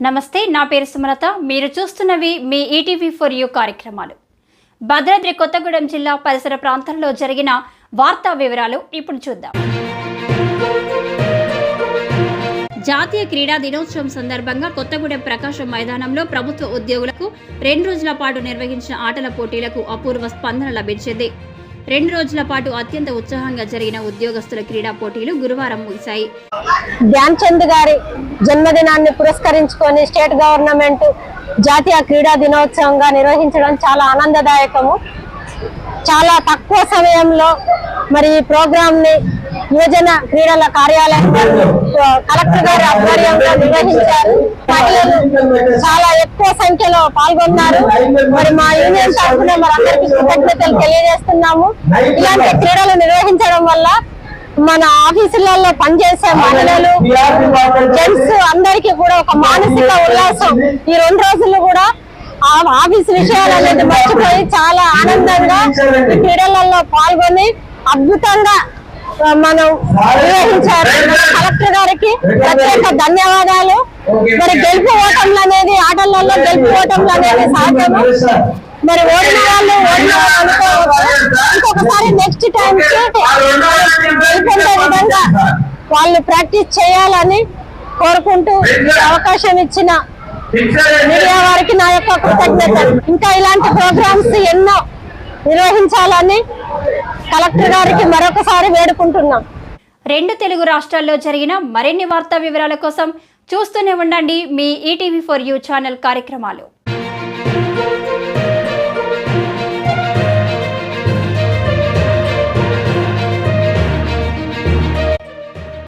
నమస్తే నా పేరు సుమలత. మీరు చూస్తున్నవి మీ ఈటీవీ ఫర్ యూ కార్యక్రమాలు. భద్రాద్రి కొత్తగూడెం జిల్లా పరిసర ప్రాంతాల్లో జరిగిన వార్తా వివరాలు ఇప్పుడు చూద్దాం. జాతీయ క్రీడా దినోత్సవం సందర్భంగా కొత్తగూడెం ప్రకాశం మైదానంలో ప్రభుత్వ ఉద్యోగులకు రెండు రోజుల పాటు నిర్వహించిన ఆటల పోటీలకు అపూర్వ స్పందన లభించింది. రెండు రోజుల పాటు అత్యంత ఉత్సాహంగా జరిగిన ఉద్యోగస్తుల క్రీడా పోటీలు గురువారం ముగిశాయి. ధ్యాన్ చంద్ గారి జన్మదినాన్ని పురస్కరించుకొని స్టేట్ గవర్నమెంట్ జాతీయ క్రీడా దినోత్సవంగా నిర్వహించడం చాలా ఆనందదాయకము. చాలా తక్కువ సమయంలో మరి ఈ ప్రోగ్రామ్ని యువజన క్రీడల కార్యాలయం కలెక్టర్ గారి ఆధ్వర్యంలో నిర్వహించారు. మహిళలు చాలా ఎక్కువ సంఖ్యలో పాల్గొన్నారు. మరి మా యూనియన్ తరఫున మరి అందరికీ కృతజ్ఞతలు తెలియజేస్తున్నాము. ఇలాంటి క్రీడలు నిర్వహించడం వల్ల మన ఆఫీసులలో పనిచేసే మహిళలు జెంట్స్ అందరికీ కూడా ఒక మానసిక ఉల్లాసం. ఈ రెండు రోజులు కూడా ఆ ఆఫీస్ విషయాలు అనేది మర్చిపోయి చాలా ఆనందంగా ఈ క్రీడలలో పాల్గొని అద్భుతంగా మనం నిర్వహించారు కలెక్టర్ గారికి ప్రత్యేక ధన్యవాదాలు. మరి గెలుపు ఓటములు అనేది ఆటలలో గెలుపు ఓటములు అనేది సహజము మరి ఓడిన వాళ్ళు ఓడిన ఇంకొకసారి నెక్స్ట్ టైం గెలుపొందే విధంగా వాళ్ళు ప్రాక్టీస్ చేయాలని కోరుకుంటూ అవకాశం ఇచ్చిన మీడియా వారికి నా యొక్క కృతజ్ఞతలు. ఇంకా ఇలాంటి ప్రోగ్రామ్స్ ఎన్నో నిర్వహించాలని కలెక్టర్ గారికి మరొకసారి వేడుకుంటున్నాం. రెండు తెలుగు రాష్ట్రాల్లో జరిగిన మరిన్ని వార్తా వివరాల కోసం చూస్తూనే ఉండండి మీ ఈటీవీ ఫర్ యూ ఛానల్ కార్యక్రమాలు.